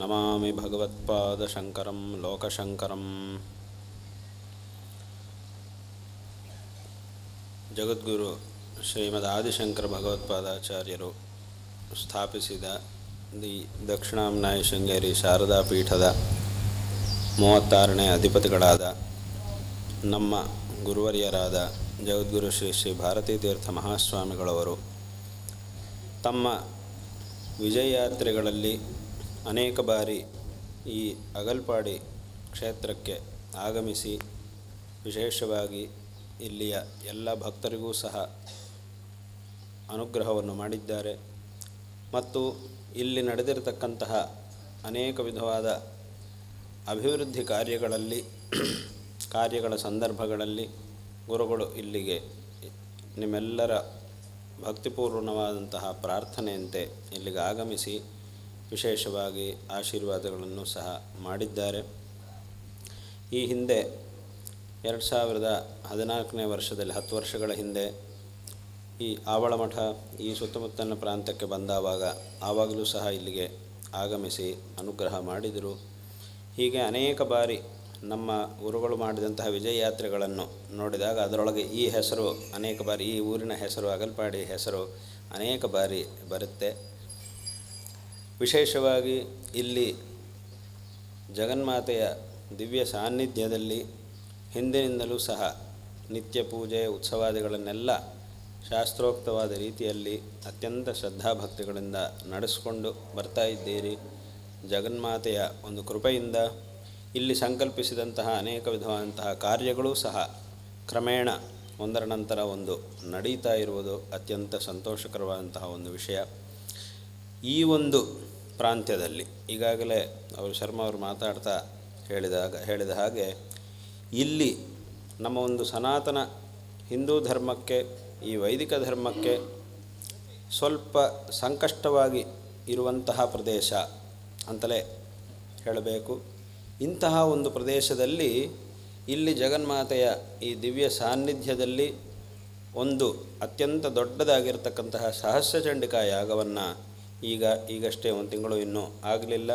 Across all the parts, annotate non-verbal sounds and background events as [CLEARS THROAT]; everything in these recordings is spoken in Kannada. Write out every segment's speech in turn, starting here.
ನಮಾಮಿ ಭಗವತ್ಪಾದಶಂಕರಂ ಲೋಕಶಂಕರಂ ಜಗದ್ಗುರು ಶ್ರೀಮದ್ ಆದಿಶಂಕರ ಭಗವತ್ಪಾದಾಚಾರ್ಯರು ಸ್ಥಾಪಿಸಿದ ದಿ ದಕ್ಷಿಣಾಮ್ನಾಯ ಶೃಂಗೇರಿ ಶಾರದಾ ಪೀಠದ ಮೂವತ್ತಾರನೇ ಅಧಿಪತಿಗಳಾದ ನಮ್ಮ ಗುರುವರಿಯರಾದ ಜಗದ್ಗುರು ಶ್ರೀ ಶ್ರೀ ಭಾರತೀ ತೀರ್ಥ ಮಹಾಸ್ವಾಮಿಗಳವರು ತಮ್ಮ ವಿಜಯಯಾತ್ರೆಗಳಲ್ಲಿ ಅನೇಕ ಬಾರಿ ಈ ಅಗಲ್ಪಾಡಿ ಕ್ಷೇತ್ರಕ್ಕೆ ಆಗಮಿಸಿ ವಿಶೇಷವಾಗಿ ಇಲ್ಲಿಯ ಎಲ್ಲ ಭಕ್ತರಿಗೂ ಸಹ ಅನುಗ್ರಹವನ್ನು ಮಾಡಿದ್ದಾರೆ. ಮತ್ತು ಇಲ್ಲಿ ನಡೆದಿರತಕ್ಕಂತಹ ಅನೇಕ ವಿಧವಾದ ಅಭಿವೃದ್ಧಿ ಕಾರ್ಯಗಳಲ್ಲಿ, ಕಾರ್ಯಗಳ ಸಂದರ್ಭಗಳಲ್ಲಿ ಗುರುಗಳು ಇಲ್ಲಿಗೆ ನಿಮ್ಮೆಲ್ಲರ ಭಕ್ತಿಪೂರ್ಣವಾದಂತಹ ಪ್ರಾರ್ಥನೆಯಂತೆ ಇಲ್ಲಿಗೆ ಆಗಮಿಸಿ ವಿಶೇಷವಾಗಿ ಆಶೀರ್ವಾದಗಳನ್ನು ಸಹ ಮಾಡಿದ್ದಾರೆ. ಈ ಹಿಂದೆ ಎರಡು ಸಾವಿರದ ಹದಿನಾಲ್ಕನೇ ವರ್ಷದಲ್ಲಿ, ಹತ್ತು ವರ್ಷಗಳ ಹಿಂದೆ ಈ ಆವಳಮಠ, ಈ ಸುತ್ತಮುತ್ತಲಿನ ಪ್ರಾಂತ್ಯಕ್ಕೆ ಬಂದಾವಾಗ ಆವಾಗಲೂ ಸಹ ಇಲ್ಲಿಗೆ ಆಗಮಿಸಿ ಅನುಗ್ರಹ ಮಾಡಿದರು. ಹೀಗೆ ಅನೇಕ ಬಾರಿ ನಮ್ಮ ಗುರುಗಳು ಮಾಡಿದಂತಹ ವಿಜಯ ಯಾತ್ರೆಗಳನ್ನು ನೋಡಿದಾಗ ಅದರೊಳಗೆ ಈ ಹೆಸರು ಅನೇಕ ಬಾರಿ, ಈ ಊರಿನ ಹೆಸರು, ಅಗಲ್ಪಾಡಿ ಹೆಸರು ಅನೇಕ ಬಾರಿ ಬರುತ್ತೆ. ವಿಶೇಷವಾಗಿ ಇಲ್ಲಿ ಜಗನ್ಮಾತೆಯ ದಿವ್ಯ ಸಾನ್ನಿಧ್ಯದಲ್ಲಿ ಹಿಂದಿನಿಂದಲೂ ಸಹ ನಿತ್ಯ ಪೂಜೆ, ಉತ್ಸವಾದಿಗಳನ್ನೆಲ್ಲ ಶಾಸ್ತ್ರೋಕ್ತವಾದ ರೀತಿಯಲ್ಲಿ ಅತ್ಯಂತ ಶ್ರದ್ಧಾಭಕ್ತಿಗಳಿಂದ ನಡೆಸಿಕೊಂಡು ಬರ್ತಾ ಇದ್ದೀರಿ. ಜಗನ್ಮಾತೆಯ ಒಂದು ಕೃಪೆಯಿಂದ ಇಲ್ಲಿ ಸಂಕಲ್ಪಿಸಿದಂತಹ ಅನೇಕ ವಿಧವಾದಂತಹ ಕಾರ್ಯಗಳೂ ಸಹ ಕ್ರಮೇಣ ಒಂದರ ನಂತರ ಒಂದು ನಡೀತಾ ಇರುವುದು ಅತ್ಯಂತ ಸಂತೋಷಕರವಾದಂತಹ ಒಂದು ವಿಷಯ. ಈ ಒಂದು ಪ್ರಾಂತ್ಯದಲ್ಲಿ. ಈಗಾಗಲೇ ಅವರು ಶರ್ಮಾ ಅವರು ಮಾತಾಡ್ತಾ ಹೇಳಿದಾಗ ಹೇಳಿದ ಹಾಗೆ, ಇಲ್ಲಿ ನಮ್ಮ ಒಂದು ಸನಾತನ ಹಿಂದೂ ಧರ್ಮಕ್ಕೆ, ಈ ವೈದಿಕ ಧರ್ಮಕ್ಕೆ ಸ್ವಲ್ಪ ಸಂಕಷ್ಟವಾಗಿ ಇರುವಂತಹ ಪ್ರದೇಶ ಅಂತಲೇ ಹೇಳಬೇಕು. ಇಂತಹ ಒಂದು ಪ್ರದೇಶದಲ್ಲಿ ಇಲ್ಲಿ ಜಗನ್ಮಾತೆಯ ಈ ದಿವ್ಯ ಸಾನ್ನಿಧ್ಯದಲ್ಲಿ ಒಂದು ಅತ್ಯಂತ ದೊಡ್ಡದಾಗಿರ್ತಕ್ಕಂತಹ ಸಹಸ್ರಚಂಡಿಕಾ ಯಾಗವನ್ನು ಈಗ ಈಗಷ್ಟೇ ಒಂದು ತಿಂಗಳು ಇನ್ನೂ ಆಗಲಿಲ್ಲ.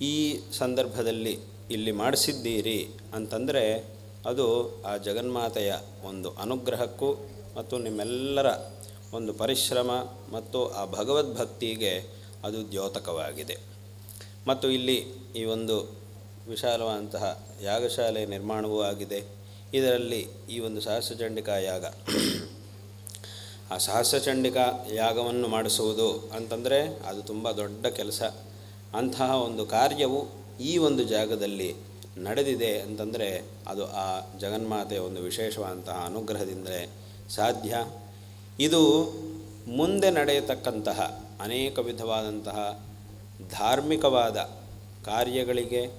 ಈ ಸಂದರ್ಭದಲ್ಲಿ ಇಲ್ಲಿ ಮಾಡಿಸಿದ್ದೀರಿ ಅಂತಂದರೆ ಅದು ಆ ಜಗನ್ಮಾತೆಯ ಒಂದು ಅನುಗ್ರಹಕ್ಕೂ ಮತ್ತು ನಿಮ್ಮೆಲ್ಲರ ಒಂದು ಪರಿಶ್ರಮ ಮತ್ತು ಆ ಭಗವದ್ಭಕ್ತಿಗೆ ಅದು ದ್ಯೋತಕವಾಗಿದೆ. ಮತ್ತು ಇಲ್ಲಿ ಈ ಒಂದು ವಿಶಾಲವಾದಂತಹ ಯಾಗಶಾಲೆ ನಿರ್ಮಾಣವೂ ಆಗಿದೆ. ಇದರಲ್ಲಿ ಈ ಒಂದು ಸಹಸ್ರಚಂಡಿಕಾ ಯಾಗ ಆ ಸಹಸ್ರಚಂಡಿಕಾ ಯಾಗವನ್ನು ಮಾಡಿಸುವುದು ಅಂತಂದರೆ ಅದು ತುಂಬ ದೊಡ್ಡ ಕೆಲಸ. ಅಂತಹ ಒಂದು ಕಾರ್ಯವು ಈ ಒಂದು ಜಾಗದಲ್ಲಿ ನಡೆದಿದೆ ಅಂತಂದರೆ ಅದು ಆ ಜಗನ್ಮಾತೆಯ ಒಂದು ವಿಶೇಷವಾದಂತಹ ಅನುಗ್ರಹದಿಂದಲೇ ಸಾಧ್ಯ. ಇದು ಮುಂದೆ ನಡೆಯತಕ್ಕಂತಹ ಅನೇಕ ವಿಧವಾದಂತಹ ಧಾರ್ಮಿಕವಾದ ಕಾರ್ಯಗಳಿಗೆ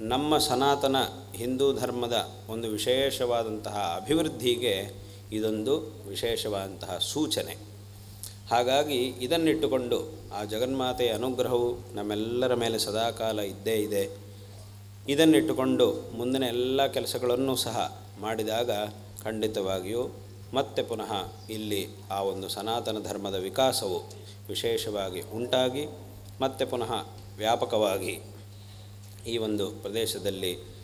ನಮ್ಮ ಸನಾತನ ಹಿಂದೂ ಧರ್ಮದ ಒಂದು ವಿಶೇಷವಾದಂತಹ ಅಭಿವೃದ್ಧಿಗೆ ಇದೊಂದು ವಿಶೇಷವಾದಂತಹ ಸೂಚನೆ. ಹಾಗಾಗಿ ಇದನ್ನಿಟ್ಟುಕೊಂಡು ಆ ಜಗನ್ಮಾತೆಯ ಅನುಗ್ರಹವು ನಮ್ಮೆಲ್ಲರ ಮೇಲೆ ಸದಾಕಾಲ ಇದ್ದೇ ಇದೆ. ಇದನ್ನಿಟ್ಟುಕೊಂಡು ಮುಂದಿನ ಎಲ್ಲ ಕೆಲಸಗಳನ್ನು ಸಹ ಮಾಡಿದಾಗ ಖಂಡಿತವಾಗಿಯೂ ಮತ್ತೆ ಪುನಃ ಇಲ್ಲಿ ಆ ಒಂದು ಸನಾತನ ಧರ್ಮದ ವಿಕಾಸವು ವಿಶೇಷವಾಗಿ ಉಂಟಾಗಿ ಮತ್ತೆ ಪುನಃ ವ್ಯಾಪಕವಾಗಿ ಈ ಒಂದು ಪ್ರದೇಶದಲ್ಲಿ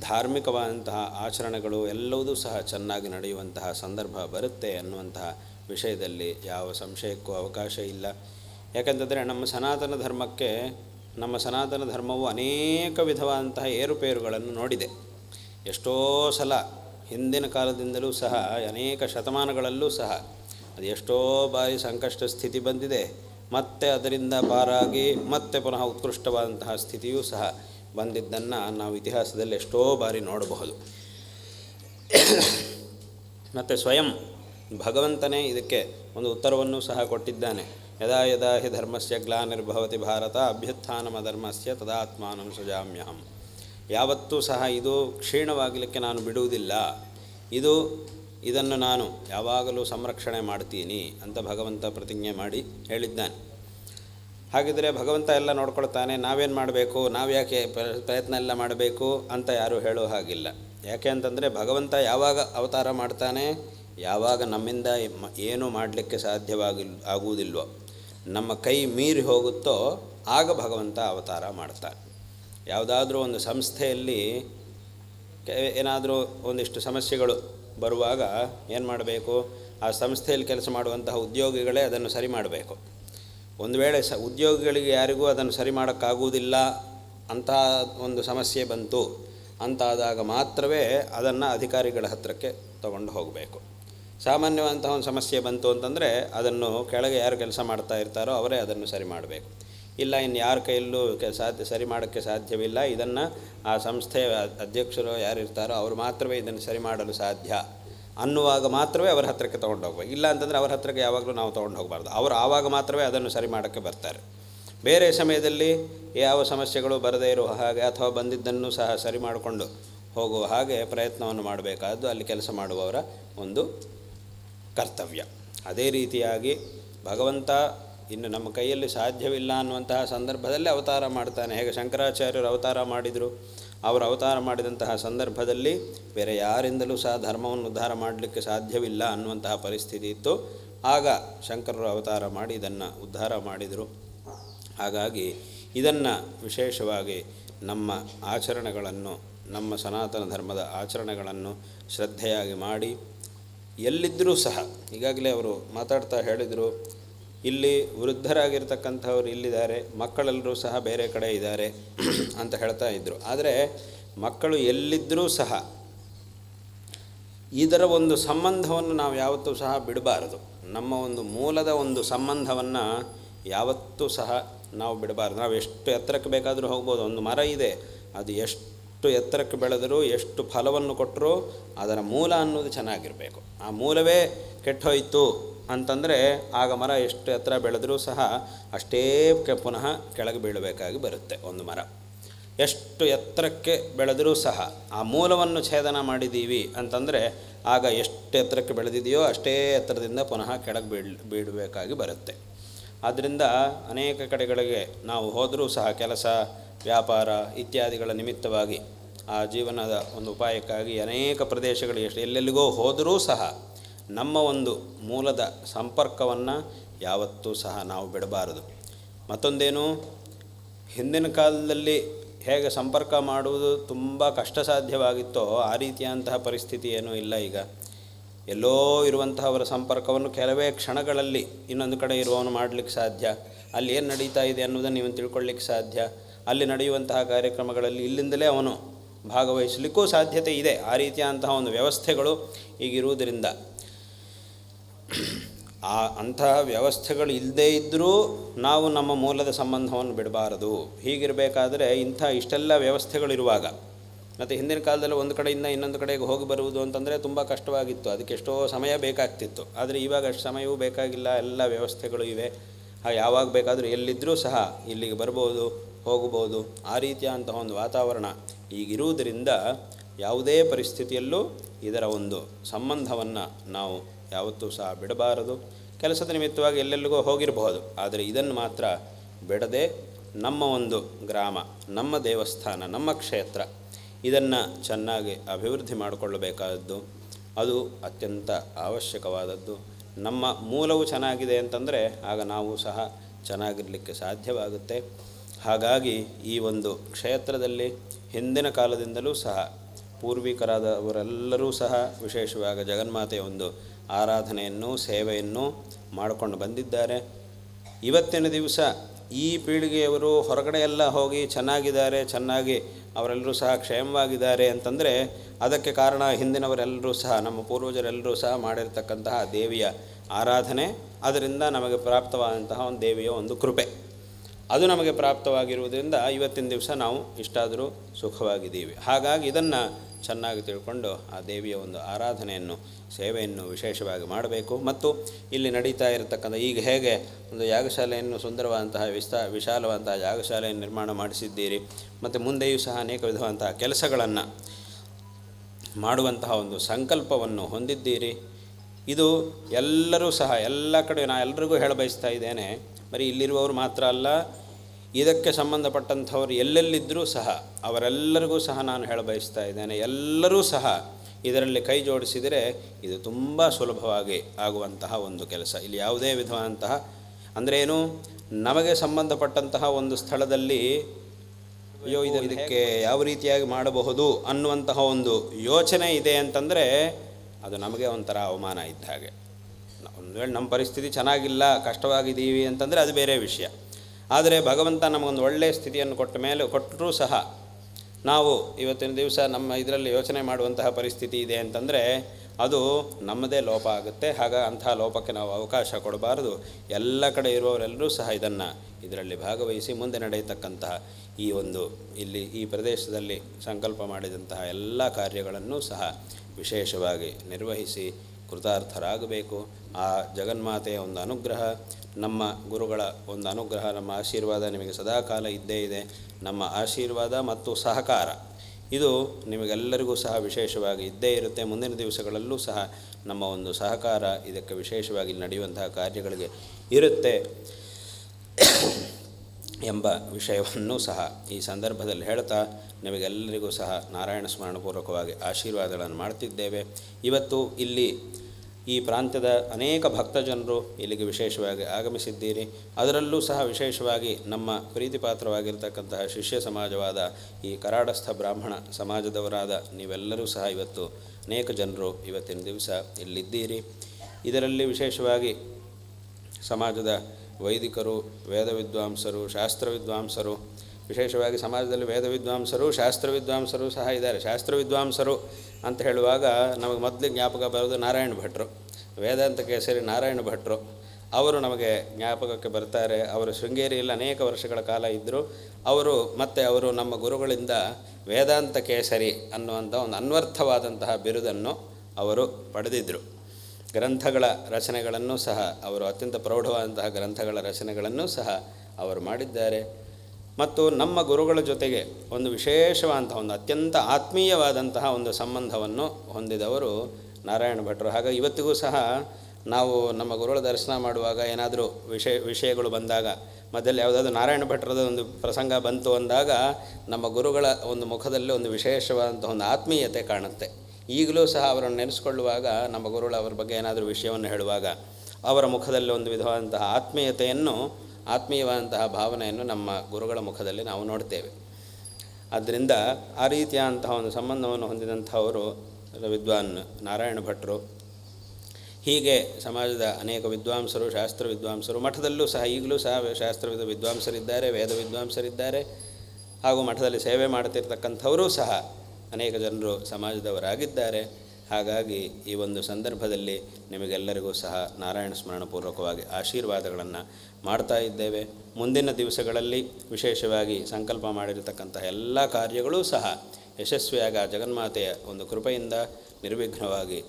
ಧಾರ್ಮಿಕವಾದಂತಹ ಆಚರಣೆಗಳು ಎಲ್ಲವೂ ಸಹ ಚೆನ್ನಾಗಿ ನಡೆಯುವಂತಹ ಸಂದರ್ಭ ಬರುತ್ತೆ ಅನ್ನುವಂತಹ ವಿಷಯದಲ್ಲಿ ಯಾವ ಸಂಶಯಕ್ಕೂ ಅವಕಾಶ ಇಲ್ಲ. ಯಾಕೆಂತಂದರೆ ನಮ್ಮ ಸನಾತನ ಧರ್ಮಕ್ಕೆ, ನಮ್ಮ ಸನಾತನ ಧರ್ಮವು ಅನೇಕ ವಿಧವಾದಂತಹ ಏರುಪೇರುಗಳನ್ನು ನೋಡಿದೆ. ಎಷ್ಟೋ ಸಲ ಹಿಂದಿನ ಕಾಲದಿಂದಲೂ ಸಹ, ಅನೇಕ ಶತಮಾನಗಳಲ್ಲೂ ಸಹ ಅದು ಎಷ್ಟೋ ಬಾರಿ ಸಂಕಷ್ಟ ಸ್ಥಿತಿ ಬಂದಿದೆ. ಮತ್ತೆ ಅದರಿಂದ ಪಾರಾಗಿ ಮತ್ತೆ ಪುನಃ ಉತ್ಕೃಷ್ಟವಾದಂತಹ ಸ್ಥಿತಿಯೂ ಸಹ ಬಂದಿದ್ದನ್ನು ನಾವು ಇತಿಹಾಸದಲ್ಲಿ ಎಷ್ಟೋ ಬಾರಿ ನೋಡಬಹುದು. ಮತ್ತು ಸ್ವಯಂ ಭಗವಂತನೇ ಇದಕ್ಕೆ ಒಂದು ಉತ್ತರವನ್ನು ಸಹ ಕೊಟ್ಟಿದ್ದಾನೆ. ಯದಾ ಯದಾ ಹಿ ಧರ್ಮಸ್ಯ ಗ್ಲಾನಿರ್ಭವತಿ ಭಾರತ ಅಭ್ಯುತ್ಥಾನಮ ಧರ್ಮಸ್ಯ ತದಾತ್ಮಾನಂ ಸುಜಾಮ್ಯಹಂ. ಯಾವತ್ತೂ ಸಹ ಇದು ಕ್ಷೀಣವಾಗಲಿಕ್ಕೆ ನಾನು ಬಿಡುವುದಿಲ್ಲ. ಇದು ಇದನ್ನು ನಾನು ಯಾವಾಗಲೂ ಸಂರಕ್ಷಣೆ ಮಾಡ್ತೀನಿ ಅಂತ ಭಗವಂತ ಪ್ರತಿಜ್ಞೆ ಮಾಡಿ ಹೇಳಿದ್ದಾನೆ. ಹಾಗಿದ್ದರೆ ಭಗವಂತ ಎಲ್ಲ ನೋಡ್ಕೊಳ್ತಾನೆ, ನಾವೇನು ಮಾಡಬೇಕು, ನಾವು ಯಾಕೆ ಪ್ರಯತ್ನ ಎಲ್ಲ ಮಾಡಬೇಕು ಅಂತ ಯಾರೂ ಹೇಳೋ ಹಾಗಿಲ್ಲ. ಯಾಕೆ ಅಂತಂದರೆ ಭಗವಂತ ಯಾವಾಗ ಅವತಾರ ಮಾಡ್ತಾನೆ, ಯಾವಾಗ ನಮ್ಮಿಂದ ಏನು ಮಾಡಲಿಕ್ಕೆ ಸಾಧ್ಯವಾಗಿ ಆಗುವುದಿಲ್ವೋ, ನಮ್ಮ ಕೈ ಮೀರಿ ಹೋಗುತ್ತೋ, ಆಗ ಭಗವಂತ ಅವತಾರ ಮಾಡ್ತಾನೆ. ಯಾವುದಾದ್ರೂ ಒಂದು ಸಂಸ್ಥೆಯಲ್ಲಿ ಏನಾದರೂ ಒಂದಿಷ್ಟು ಸಮಸ್ಯೆಗಳು ಬರುವಾಗ ಏನು ಮಾಡಬೇಕು, ಆ ಸಂಸ್ಥೆಯಲ್ಲಿ ಕೆಲಸ ಮಾಡುವಂತಹ ಉದ್ಯೋಗಿಗಳೇ ಅದನ್ನು ಸರಿ ಮಾಡಬೇಕು. ಒಂದು ವೇಳೆ ಸ ಉದ್ಯೋಗಿಗಳಿಗೆ ಯಾರಿಗೂ ಅದನ್ನು ಸರಿ ಮಾಡೋಕ್ಕಾಗುವುದಿಲ್ಲ ಅಂತಹ ಒಂದು ಸಮಸ್ಯೆ ಬಂತು ಅಂತಾದಾಗ ಮಾತ್ರವೇ ಅದನ್ನು ಅಧಿಕಾರಿಗಳ ಹತ್ತಿರಕ್ಕೆ ತಗೊಂಡು ಹೋಗಬೇಕು. ಸಾಮಾನ್ಯವಂತಹ ಒಂದು ಸಮಸ್ಯೆ ಬಂತು ಅಂತಂದರೆ ಅದನ್ನು ಕೆಳಗೆ ಯಾರು ಕೆಲಸ ಮಾಡ್ತಾ ಇರ್ತಾರೋ ಅವರೇ ಅದನ್ನು ಸರಿ ಮಾಡಬೇಕು. ಇಲ್ಲ ಇನ್ನು ಯಾರ ಕೈಯಲ್ಲೂ ಸಾಧ್ಯ ಸರಿ ಮಾಡೋಕ್ಕೆ ಸಾಧ್ಯವಿಲ್ಲ, ಇದನ್ನು ಆ ಸಂಸ್ಥೆಯ ಅಧ್ಯಕ್ಷರು ಯಾರು ಇರ್ತಾರೋ ಅವರು ಮಾತ್ರವೇ ಇದನ್ನು ಸರಿ ಮಾಡಲು ಸಾಧ್ಯ. ಅನ್ನುವಾಗ ಮಾತ್ರವೇ ಅವರ ಹತ್ರಕ್ಕೆ ತೊಗೊಂಡು ಹೋಗ್ಬೇಕು. ಇಲ್ಲ ಅಂತಂದರೆ ಅವರ ಹತ್ರಕ್ಕೆ ಯಾವಾಗಲೂ ನಾವು ತೊಗೊಂಡು ಹೋಗಬಾರ್ದು. ಅವರು ಆವಾಗ ಮಾತ್ರವೇ ಅದನ್ನು ಸರಿ ಮಾಡೋಕ್ಕೆ ಬರ್ತಾರೆ. ಬೇರೆ ಸಮಯದಲ್ಲಿ ಯಾವ ಸಮಸ್ಯೆಗಳು ಬರದೇ ಇರುವ ಹಾಗೆ ಅಥವಾ ಬಂದಿದ್ದನ್ನು ಸಹ ಸರಿ ಮಾಡಿಕೊಂಡು ಹೋಗುವ ಹಾಗೆ ಪ್ರಯತ್ನವನ್ನು ಮಾಡಬೇಕಾದ್ದು ಅಲ್ಲಿ ಕೆಲಸ ಮಾಡುವವರ ಒಂದು ಕರ್ತವ್ಯ. ಅದೇ ರೀತಿಯಾಗಿ ಭಗವಂತ ಇನ್ನು ನಮ್ಮ ಕೈಯಲ್ಲಿ ಸಾಧ್ಯವಿಲ್ಲ ಅನ್ನುವಂತಹ ಸಂದರ್ಭದಲ್ಲಿ ಅವತಾರ ಮಾಡ್ತಾನೆ. ಹೇಗೆ ಶಂಕರಾಚಾರ್ಯರು ಅವತಾರ ಮಾಡಿದರು? ಅವರು ಅವತಾರ ಮಾಡಿದಂತಹ ಸಂದರ್ಭದಲ್ಲಿ ಬೇರೆ ಯಾರಿಂದಲೂ ಸಹ ಧರ್ಮವನ್ನು ಉದ್ಧಾರ ಮಾಡಲಿಕ್ಕೆ ಸಾಧ್ಯವಿಲ್ಲ ಅನ್ನುವಂತಹ ಪರಿಸ್ಥಿತಿ ಇತ್ತು. ಆಗ ಶಂಕರರು ಅವತಾರ ಮಾಡಿ ಇದನ್ನು ಉದ್ಧಾರ ಮಾಡಿದರು. ಹಾಗಾಗಿ ಇದನ್ನು ವಿಶೇಷವಾಗಿ ನಮ್ಮ ಆಚರಣೆಗಳನ್ನು, ನಮ್ಮ ಸನಾತನ ಧರ್ಮದ ಆಚರಣೆಗಳನ್ನು ಶ್ರದ್ಧೆಯಾಗಿ ಮಾಡಿ ಎಲ್ಲಿದ್ದರೂ ಸಹ, ಈಗಾಗಲೇ ಅವರು ಮಾತಾಡ್ತಾ ಹೇಳಿದರು ಇಲ್ಲಿ ವೃದ್ಧರಾಗಿರ್ತಕ್ಕಂಥವ್ರು ಇಲ್ಲಿದ್ದಾರೆ, ಮಕ್ಕಳೆಲ್ಲರೂ ಸಹ ಬೇರೆ ಕಡೆ ಇದ್ದಾರೆ [CLEARS THROAT] ಅಂತ ಹೇಳ್ತಾ ಇದ್ದರು ಆದರೆ ಮಕ್ಕಳು ಎಲ್ಲಿದ್ದರೂ ಸಹ ಇದರ ಒಂದು ಸಂಬಂಧವನ್ನು ನಾವು ಯಾವತ್ತೂ ಸಹ ಬಿಡಬಾರದು. ನಮ್ಮ ಒಂದು ಮೂಲದ ಒಂದು ಸಂಬಂಧವನ್ನು ಯಾವತ್ತೂ ಸಹ ನಾವು ಬಿಡಬಾರ್ದು. ನಾವು ಎಷ್ಟು ಎತ್ತರಕ್ಕೆ ಬೇಕಾದರೂ ಹೋಗ್ಬೋದು. ಒಂದು ಮರ ಇದೆ, ಅದು ಎಷ್ಟು ಎತ್ತರಕ್ಕೆ ಬೆಳೆದರೂ ಎಷ್ಟು ಫಲವನ್ನು ಕೊಟ್ಟರೂ ಅದರ ಮೂಲ ಅನ್ನೋದು ಚೆನ್ನಾಗಿರಬೇಕು. ಆ ಮೂಲವೇ ಕೆಟ್ಟೋಯ್ತು. ಅಂತಂದರೆ ಆಗ ಮರ ಎಷ್ಟು ಎತ್ತರ ಬೆಳೆದರೂ ಸಹ ಅಷ್ಟೇ ಪುನಃ ಕೆಳಗೆ ಬೀಳಬೇಕಾಗಿ ಬರುತ್ತೆ ಒಂದು ಮರ. ಎಷ್ಟು ಎತ್ತರಕ್ಕೆ ಬೆಳೆದರೂ ಸಹ ಆ ಮೂಲವನ್ನು ಛೇದನ ಮಾಡಿದ್ದೀವಿ ಅಂತಂದರೆ ಆಗ ಎಷ್ಟು ಎತ್ತರಕ್ಕೆ ಬೆಳೆದಿದೆಯೋ ಅಷ್ಟೇ ಎತ್ತರದಿಂದ ಪುನಃ ಕೆಳಗೆ ಬೀಳ್, ಬೀಳಬೇಕಾಗಿ ಬರುತ್ತೆ. ಆದ್ದರಿಂದ ಅನೇಕ ಕಡೆಗಳಿಗೆ ನಾವು ಹೋದರೂ ಸಹ ಕೆಲಸ, ವ್ಯಾಪಾರ ಇತ್ಯಾದಿಗಳ ನಿಮಿತ್ತವಾಗಿ ಆ ಜೀವನದ ಒಂದು ಉಪಾಯಕ್ಕಾಗಿ ಅನೇಕ ಪ್ರದೇಶಗಳಿಗೆ ಎಷ್ಟು, ಎಲ್ಲೆಲ್ಲಿಗೋ ಹೋದರೂ ಸಹ ನಮ್ಮ ಒಂದು ಮೂಲದ ಸಂಪರ್ಕವನ್ನು ಯಾವತ್ತೂ ಸಹ ನಾವು ಬಿಡಬಾರದು. ಮತ್ತೊಂದೇನು, ಹಿಂದಿನ ಕಾಲದಲ್ಲಿ ಹೇಗೆ ಸಂಪರ್ಕ ಮಾಡುವುದು ತುಂಬ ಕಷ್ಟ ಸಾಧ್ಯವಾಗಿತ್ತೋ ಆ ರೀತಿಯಂತಹ ಪರಿಸ್ಥಿತಿ ಏನೂ ಇಲ್ಲ ಈಗ. ಎಲ್ಲೋ ಇರುವಂತಹವರ ಸಂಪರ್ಕವನ್ನು ಕೆಲವೇ ಕ್ಷಣಗಳಲ್ಲಿ ಇನ್ನೊಂದು ಕಡೆ ಇರುವವನು ಮಾಡಲಿಕ್ಕೆ ಸಾಧ್ಯ, ಅಲ್ಲಿ ಏನು ನಡೀತಾ ಇದೆ ಅನ್ನೋದನ್ನು ನೀವು ತಿಳ್ಕೊಳ್ಳಿಕ್ಕೆ ಸಾಧ್ಯ, ಅಲ್ಲಿ ನಡೆಯುವಂತಹ ಕಾರ್ಯಕ್ರಮಗಳಲ್ಲಿ ಇಲ್ಲಿಂದಲೇ ಅವನು ಭಾಗವಹಿಸಲಿಕ್ಕೂ ಸಾಧ್ಯತೆ ಇದೆ. ಆ ರೀತಿಯಾದಂತಹ ಒಂದು ವ್ಯವಸ್ಥೆಗಳು ಈಗಿರುವುದರಿಂದ ಆ ಅಂತಹ ವ್ಯವಸ್ಥೆಗಳು ಇಲ್ಲದೇ ಇದ್ದರೂ ನಾವು ನಮ್ಮ ಮೂಲದ ಸಂಬಂಧವನ್ನು ಬಿಡಬಾರದು. ಹೀಗಿರಬೇಕಾದರೆ ಇಂಥ ಇಷ್ಟೆಲ್ಲ ವ್ಯವಸ್ಥೆಗಳಿರುವಾಗ, ಮತ್ತು ಹಿಂದಿನ ಕಾಲದಲ್ಲಿ ಒಂದು ಕಡೆಯಿಂದ ಇನ್ನೊಂದು ಕಡೆಗೆ ಹೋಗಿ ಬರುವುದು ಅಂತಂದರೆ ತುಂಬ ಕಷ್ಟವಾಗಿತ್ತು. ಅದಕ್ಕೆ ಎಷ್ಟೋ ಸಮಯ ಬೇಕಾಗ್ತಿತ್ತು. ಆದರೆ ಇವಾಗ ಅಷ್ಟು ಸಮಯವೂ ಬೇಕಾಗಿಲ್ಲ. ಎಲ್ಲ ವ್ಯವಸ್ಥೆಗಳು ಇವೆ. ಯಾವಾಗ ಬೇಕಾದರೂ ಎಲ್ಲಿದ್ದರೂ ಸಹ ಇಲ್ಲಿಗೆ ಬರ್ಬೋದು, ಹೋಗ್ಬೋದು. ಆ ರೀತಿಯಾದಂತಹ ಒಂದು ವಾತಾವರಣ ಈಗಿರುವುದರಿಂದ ಯಾವುದೇ ಪರಿಸ್ಥಿತಿಯಲ್ಲೂ ಇದರ ಒಂದು ಸಂಬಂಧವನ್ನು ನಾವು ಯಾವತ್ತೂ ಸಹ ಬಿಡಬಾರದು. ಕೆಲಸದ ನಿಮಿತ್ತವಾಗಿ ಎಲ್ಲೆಲ್ಲಿಗೋ ಹೋಗಿರಬಹುದು. ಆದರೆ ಇದನ್ನು ಮಾತ್ರ ಬಿಡದೆ ನಮ್ಮ ಒಂದು ಗ್ರಾಮ, ನಮ್ಮ ದೇವಸ್ಥಾನ, ನಮ್ಮ ಕ್ಷೇತ್ರ ಇದನ್ನು ಚೆನ್ನಾಗಿ ಅಭಿವೃದ್ಧಿ ಮಾಡಿಕೊಳ್ಳಬೇಕಾದದ್ದು. ಅದು ಅತ್ಯಂತ ಅವಶ್ಯಕವಾದದ್ದು. ನಮ್ಮ ಮೂಲವು ಚೆನ್ನಾಗಿದೆ ಅಂತಂದರೆ ಆಗ ನಾವು ಸಹ ಚೆನ್ನಾಗಿರಲಿಕ್ಕೆ ಸಾಧ್ಯವಾಗುತ್ತೆ. ಹಾಗಾಗಿ ಈ ಒಂದು ಕ್ಷೇತ್ರದಲ್ಲಿ ಹಿಂದಿನ ಕಾಲದಿಂದಲೂ ಸಹ ಪೂರ್ವಿಕರಾದವರೆಲ್ಲರೂ ಸಹ ವಿಶೇಷವಾಗಿ ಜಗನ್ಮಾತೆಯ ಒಂದು ಆರಾಧನೆಯನ್ನು, ಸೇವೆಯನ್ನು ಮಾಡಿಕೊಂಡು ಬಂದಿದ್ದಾರೆ. ಇವತ್ತಿನ ದಿವಸ ಈ ಪೀಳಿಗೆಯವರು ಹೊರಗಡೆ ಎಲ್ಲ ಹೋಗಿ ಚೆನ್ನಾಗಿದ್ದಾರೆ, ಚೆನ್ನಾಗಿ ಅವರೆಲ್ಲರೂ ಸಹ ಕ್ಷೇಮವಾಗಿದ್ದಾರೆ ಅಂತಂದರೆ ಅದಕ್ಕೆ ಕಾರಣ ಹಿಂದಿನವರೆಲ್ಲರೂ ಸಹ, ನಮ್ಮ ಪೂರ್ವಜರೆಲ್ಲರೂ ಸಹ ಮಾಡಿರ್ತಕ್ಕಂತಹ ದೇವಿಯ ಆರಾಧನೆ, ಅದರಿಂದ ನಮಗೆ ಪ್ರಾಪ್ತವಾದಂತಹ ಒಂದು ದೇವಿಯ ಒಂದು ಕೃಪೆ. ಅದು ನಮಗೆ ಪ್ರಾಪ್ತವಾಗಿರುವುದರಿಂದ ಇವತ್ತಿನ ದಿವಸ ನಾವು ಇಷ್ಟಾದರೂ ಸುಖವಾಗಿದ್ದೀವಿ. ಹಾಗಾಗಿ ಇದನ್ನು ಚೆನ್ನಾಗಿ ತಿಳ್ಕೊಂಡು ಆ ದೇವಿಯ ಒಂದು ಆರಾಧನೆಯನ್ನು, ಸೇವೆಯನ್ನು ವಿಶೇಷವಾಗಿ ಮಾಡಬೇಕು. ಮತ್ತು ಇಲ್ಲಿ ನಡೀತಾ ಇರತಕ್ಕಂಥ ಈಗ ಹೇಗೆ ಒಂದು ಯಾಗಶಾಲೆಯನ್ನು ಸುಂದರವಾದಂತಹ ವಿಸ್ತಾ, ವಿಶಾಲವಾದಂತಹ ಯಾಗಶಾಲೆಯನ್ನು ನಿರ್ಮಾಣ ಮಾಡಿಸಿದ್ದೀರಿ, ಮತ್ತು ಮುಂದೆಯೂ ಸಹ ಅನೇಕ ವಿಧವಾದಂತಹ ಕೆಲಸಗಳನ್ನು ಮಾಡುವಂತಹ ಒಂದು ಸಂಕಲ್ಪವನ್ನು ಹೊಂದಿದ್ದೀರಿ. ಇದು ಎಲ್ಲರೂ ಸಹ, ಎಲ್ಲ ಕಡೆ ನಾ ಎಲ್ರಿಗೂ ಹೇಳ ಬಯಸ್ತಾ ಇದ್ದೇನೆ, ಬರೀ ಇಲ್ಲಿರುವವರು ಮಾತ್ರ ಅಲ್ಲ ಇದಕ್ಕೆ ಸಂಬಂಧಪಟ್ಟಂಥವ್ರು ಎಲ್ಲೆಲ್ಲಿದ್ದರೂ ಸಹ, ಅವರೆಲ್ಲರಿಗೂ ಸಹ ನಾನು ಹೇಳ ಬಯಸ್ತಾ ಇದ್ದೇನೆ. ಎಲ್ಲರೂ ಸಹ ಇದರಲ್ಲಿ ಕೈ ಜೋಡಿಸಿದರೆ ಇದು ತುಂಬ ಸುಲಭವಾಗಿ ಆಗುವಂತಹ ಒಂದು ಕೆಲಸ. ಇಲ್ಲಿ ಯಾವುದೇ ವಿಧವಾದಂತಹ ಏನು, ನಮಗೆ ಸಂಬಂಧಪಟ್ಟಂತಹ ಒಂದು ಸ್ಥಳದಲ್ಲಿ ಅಯ್ಯೋ, ಇದು ಇದಕ್ಕೆ ಯಾವ ರೀತಿಯಾಗಿ ಮಾಡಬಹುದು ಅನ್ನುವಂತಹ ಒಂದು ಯೋಚನೆ ಇದೆ ಅಂತಂದರೆ ಅದು ನಮಗೆ ಒಂಥರ ಅವಮಾನ ಇದ್ದ ಹಾಗೆ. ಒಂದು ವೇಳೆ ನಮ್ಮ ಪರಿಸ್ಥಿತಿ ಚೆನ್ನಾಗಿಲ್ಲ, ಕಷ್ಟವಾಗಿದ್ದೀವಿ ಅಂತಂದರೆ ಅದು ಬೇರೆ ವಿಷಯ. ಆದರೆ ಭಗವಂತ ನಮಗೊಂದು ಒಳ್ಳೆಯ ಸ್ಥಿತಿಯನ್ನು ಕೊಟ್ಟ ಮೇಲೆ ಕೊಟ್ಟರೂ ಸಹ ನಾವು ಇವತ್ತಿನ ದಿವಸ ನಮ್ಮ ಇದರಲ್ಲಿ ಯೋಚನೆ ಮಾಡುವಂತಹ ಪರಿಸ್ಥಿತಿ ಇದೆ ಅಂತಂದರೆ ಅದು ನಮ್ಮದೇ ಲೋಪ ಆಗುತ್ತೆ. ಹಾಗ ಅಂತಹ ಲೋಪಕ್ಕೆ ನಾವು ಅವಕಾಶ ಕೊಡಬಾರದು. ಎಲ್ಲ ಕಡೆ ಇರುವವರೆಲ್ಲರೂ ಸಹ ಇದನ್ನು ಇದರಲ್ಲಿ ಭಾಗವಹಿಸಿ ಮುಂದೆ ನಡೆಯತಕ್ಕಂತಹ ಈ ಒಂದು ಇಲ್ಲಿ ಈ ಪ್ರದೇಶದಲ್ಲಿ ಸಂಕಲ್ಪ ಮಾಡಿದಂತಹ ಎಲ್ಲ ಕಾರ್ಯಗಳನ್ನು ಸಹ ವಿಶೇಷವಾಗಿ ನಿರ್ವಹಿಸಿ ಕೃತಾರ್ಥರಾಗಬೇಕು. ಆ ಜಗನ್ಮಾತೆಯ ಒಂದು ಅನುಗ್ರಹ ನಮ್ಮ ಗುರುಗಳ ಒಂದು ಅನುಗ್ರಹ, ನಮ್ಮ ಆಶೀರ್ವಾದ ನಿಮಗೆ ಸದಾಕಾಲ ಇದ್ದೇ ಇದೆ. ನಮ್ಮ ಆಶೀರ್ವಾದ ಮತ್ತು ಸಹಕಾರ, ಇದು ನಿಮಗೆಲ್ಲರಿಗೂ ಸಹ ವಿಶೇಷವಾಗಿ ಇದ್ದೇ ಇರುತ್ತೆ. ಮುಂದಿನ ದಿವಸಗಳಲ್ಲೂ ಸಹ ನಮ್ಮ ಒಂದು ಸಹಕಾರ ಇದಕ್ಕೆ ವಿಶೇಷವಾಗಿ ನಡೆಯುವಂತಹ ಕಾರ್ಯಗಳಿಗೆ ಇರುತ್ತೆ ಎಂಬ ವಿಷಯವನ್ನು ಸಹ ಈ ಸಂದರ್ಭದಲ್ಲಿ ಹೇಳ್ತಾ ನಿಮಗೆಲ್ಲರಿಗೂ ಸಹ ನಾರಾಯಣ ಸ್ಮರಣಪೂರ್ವಕವಾಗಿ ಆಶೀರ್ವಾದಗಳನ್ನು ಮಾಡ್ತಿದ್ದೇವೆ. ಇವತ್ತು ಇಲ್ಲಿ ಈ ಪ್ರಾಂತ್ಯದ ಅನೇಕ ಭಕ್ತಜನರು ಇಲ್ಲಿಗೆ ವಿಶೇಷವಾಗಿ ಆಗಮಿಸಿದ್ದೀರಿ. ಅದರಲ್ಲೂ ಸಹ ವಿಶೇಷವಾಗಿ ನಮ್ಮ ಪ್ರೀತಿಪಾತ್ರವಾಗಿರ್ತಕ್ಕಂತಹ ಶಿಷ್ಯ ಸಮಾಜವಾದ ಈ ಕರಾಡಸ್ಥ ಬ್ರಾಹ್ಮಣ ಸಮಾಜದವರಾದ ನೀವೆಲ್ಲರೂ ಸಹ ಇವತ್ತು ಅನೇಕ ಜನರು ಇವತ್ತಿನ ದಿವಸ ಇಲ್ಲಿದ್ದೀರಿ. ಇದರಲ್ಲಿ ವಿಶೇಷವಾಗಿ ಸಮಾಜದ ವೈದಿಕರು ವೇದ ವಿದ್ವಾಂಸರು ಶಾಸ್ತ್ರ ವಿದ್ವಾಂಸರು ವಿಶೇಷವಾಗಿ ಸಮಾಜದಲ್ಲಿ ವೇದ ವಿದ್ವಾಂಸರು ಶಾಸ್ತ್ರ ವಿದ್ವಾಂಸರು ಸಹ ಇದ್ದಾರೆ. ಶಾಸ್ತ್ರ ವಿದ್ವಾಂಸರು ಅಂತ ಹೇಳುವಾಗ ನಮಗೆ ಮೊದಲು ಜ್ಞಾಪಕ ಬರೋದು ನಾರಾಯಣ ಭಟ್ರು, ವೇದಾಂತ ಕೇಸರಿ ನಾರಾಯಣ ಭಟ್ರು. ಅವರು ನಮಗೆ ಜ್ಞಾಪಕಕ್ಕೆ ಬರ್ತಾರೆ. ಅವರು ಶೃಂಗೇರಿಯಲ್ಲಿ ಅನೇಕ ವರ್ಷಗಳ ಕಾಲ ಇದ್ದರು. ಅವರು ಮತ್ತು ಅವರು ನಮ್ಮ ಗುರುಗಳಿಂದ ವೇದಾಂತ ಕೇಸರಿ ಅನ್ನುವಂಥ ಒಂದು ಅನ್ವರ್ಥವಾದಂತಹ ಬಿರುದನ್ನು ಅವರು ಪಡೆದಿದ್ದರು. ಗ್ರಂಥಗಳ ರಚನೆಗಳನ್ನು ಸಹ, ಅವರು ಅತ್ಯಂತ ಪ್ರೌಢವಾದಂತಹ ಗ್ರಂಥಗಳ ರಚನೆಗಳನ್ನು ಸಹ ಅವರು ಮಾಡಿದ್ದಾರೆ. ಮತ್ತು ನಮ್ಮ ಗುರುಗಳ ಜೊತೆಗೆ ಒಂದು ವಿಶೇಷವಾದಂತಹ ಒಂದು ಅತ್ಯಂತ ಆತ್ಮೀಯವಾದಂತಹ ಒಂದು ಸಂಬಂಧವನ್ನು ಹೊಂದಿದವರು ನಾರಾಯಣ ಭಟ್ರು. ಹಾಗಾಗಿ ಇವತ್ತಿಗೂ ಸಹ ನಾವು ನಮ್ಮ ಗುರುಗಳ ದರ್ಶನ ಮಾಡುವಾಗ ಏನಾದರೂ ವಿಷಯ, ವಿಷಯಗಳು ಬಂದಾಗ, ಮಧ್ಯದಲ್ಲಿ ಯಾವುದಾದ್ರೂ ನಾರಾಯಣ ಭಟ್ರದ ಒಂದು ಪ್ರಸಂಗ ಬಂತು ಅಂದಾಗ ನಮ್ಮ ಗುರುಗಳ ಒಂದು ಮುಖದಲ್ಲಿ ಒಂದು ವಿಶೇಷವಾದಂಥ ಒಂದು ಆತ್ಮೀಯತೆ ಕಾಣುತ್ತೆ. ಈಗಲೂ ಸಹ ಅವರನ್ನು ನೆನೆಸ್ಕೊಳ್ಳುವಾಗ ನಮ್ಮ ಗುರುಗಳು ಅವರ ಬಗ್ಗೆ ಏನಾದರೂ ವಿಷಯವನ್ನು ಹೇಳುವಾಗ ಅವರ ಮುಖದಲ್ಲಿ ಒಂದು ವಿಧವಾದಂತಹ ಆತ್ಮೀಯತೆಯನ್ನು ಆತ್ಮೀಯವಾದಂತಹ ಭಾವನೆಯನ್ನು ನಮ್ಮ ಗುರುಗಳ ಮುಖದಲ್ಲಿ ನಾವು ನೋಡ್ತೇವೆ. ಆದ್ದರಿಂದ ಆ ರೀತಿಯಾದಂತಹ ಒಂದು ಸಂಬಂಧವನ್ನು ಹೊಂದಿದಂಥವರು ವಿದ್ವಾನ್ ನಾರಾಯಣ ಭಟ್ರು, ಹೀಗೆ ಸಮಾಜದ ಅನೇಕ ವಿದ್ವಾಂಸರು, ಶಾಸ್ತ್ರ ವಿದ್ವಾಂಸರು, ಮಠದಲ್ಲೂ ಸಹ ಈಗಲೂ ಸಹ ಶಾಸ್ತ್ರವಿದ ವಿದ್ವಾಂಸರಿದ್ದಾರೆ, ವೇದ ವಿದ್ವಾಂಸರಿದ್ದಾರೆ, ಹಾಗೂ ಮಠದಲ್ಲಿ ಸೇವೆ ಮಾಡ್ತಿರ್ತಕ್ಕಂಥವರೂ ಸಹ ಅನೇಕ ಜನರು ಸಮಾಜದವರಾಗಿದ್ದಾರೆ. ಹಾಗಾಗಿ ಈ ಒಂದು ಸಂದರ್ಭದಲ್ಲಿ ನಿಮಗೆಲ್ಲರಿಗೂ ಸಹ ನಾರಾಯಣ ಸ್ಮರಣಪೂರ್ವಕವಾಗಿ ಆಶೀರ್ವಾದಗಳನ್ನು ಮಾಡ್ತಾ ಇದ್ದೇವೆ. ಮುಂದಿನ ದಿವಸಗಳಲ್ಲಿ ವಿಶೇಷವಾಗಿ ಸಂಕಲ್ಪ ಮಾಡಿರತಕ್ಕಂತಹ ಎಲ್ಲ ಕಾರ್ಯಗಳೂ ಸಹ ಯಶಸ್ವಿಯಾಗ ಜಗನ್ಮಾತೆಯ ಒಂದು ಕೃಪೆಯಿಂದ ನಿರ್ವಿಘ್ನವಾಗಿ,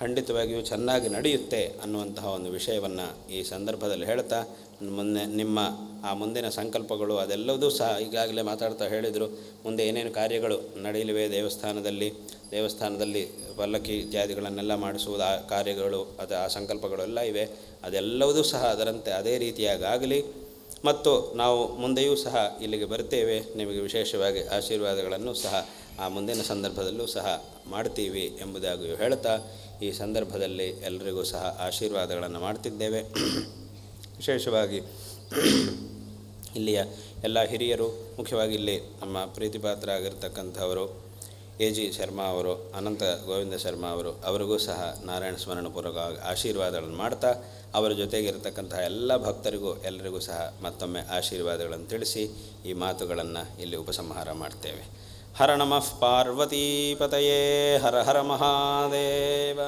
ಖಂಡಿತವಾಗಿಯೂ ಚೆನ್ನಾಗಿ ನಡೆಯುತ್ತೆ ಅನ್ನುವಂತಹ ಒಂದು ವಿಷಯವನ್ನು ಈ ಸಂದರ್ಭದಲ್ಲಿ ಹೇಳ್ತಾ ಮೊನ್ನೆ ನಿಮ್ಮ, ಆ ಮುಂದಿನ ಸಂಕಲ್ಪಗಳು ಅದೆಲ್ಲವೂ ಸಹ ಈಗಾಗಲೇ ಮಾತಾಡ್ತಾ ಹೇಳಿದರು. ಮುಂದೆ ಏನೇನು ಕಾರ್ಯಗಳು ನಡೆಯಲಿವೆ ದೇವಸ್ಥಾನದಲ್ಲಿ ದೇವಸ್ಥಾನದಲ್ಲಿ ಪಲ್ಲಕ್ಕಿ ಇತ್ಯಾದಿಗಳನ್ನೆಲ್ಲ ಮಾಡಿಸುವುದು, ಆ ಕಾರ್ಯಗಳು, ಅದು, ಆ ಸಂಕಲ್ಪಗಳೆಲ್ಲ ಇವೆ. ಅದೆಲ್ಲವೂ ಸಹ ಅದರಂತೆ ಅದೇ ರೀತಿಯಾಗಲಿ ಮತ್ತು ನಾವು ಮುಂದೆಯೂ ಸಹ ಇಲ್ಲಿಗೆ ಬರ್ತೇವೆ. ನಿಮಗೆ ವಿಶೇಷವಾಗಿ ಆಶೀರ್ವಾದಗಳನ್ನು ಸಹ ಆ ಮುಂದಿನ ಸಂದರ್ಭದಲ್ಲೂ ಸಹ ಮಾಡ್ತೀವಿ ಎಂಬುದಾಗಿಯೂ ಹೇಳ್ತಾ ಈ ಸಂದರ್ಭದಲ್ಲಿ ಎಲ್ಲರಿಗೂ ಸಹ ಆಶೀರ್ವಾದಗಳನ್ನು ಮಾಡ್ತಿದ್ದೇವೆ. ವಿಶೇಷವಾಗಿ ಇಲ್ಲಿಯ ಎಲ್ಲ ಹಿರಿಯರು, ಮುಖ್ಯವಾಗಿ ಇಲ್ಲಿ ನಮ್ಮ ಪ್ರೀತಿಪಾತ್ರ ಆಗಿರ್ತಕ್ಕಂಥವರು ಎ ಜಿ ಶರ್ಮಾ ಅವರು, ಅನಂತ ಗೋವಿಂದ ಶರ್ಮಾ ಅವರು, ಅವರಿಗೂ ಸಹ ನಾರಾಯಣ ಸ್ಮರಣಪೂರ್ವಕ ಆಶೀರ್ವಾದಗಳನ್ನು ಮಾಡ್ತಾ, ಅವರ ಜೊತೆಗಿರತಕ್ಕಂತಹ ಎಲ್ಲ ಭಕ್ತರಿಗೂ ಎಲ್ಲರಿಗೂ ಸಹ ಮತ್ತೊಮ್ಮೆ ಆಶೀರ್ವಾದಗಳನ್ನು ತಿಳಿಸಿ ಈ ಮಾತುಗಳನ್ನು ಇಲ್ಲಿ ಉಪಸಂಹಾರ ಮಾಡ್ತೇವೆ. ಹರ ನಮಃ ಪಾರ್ವತೀಪತಯೇ ಹರ ಹರ ಮಹಾದೇವ.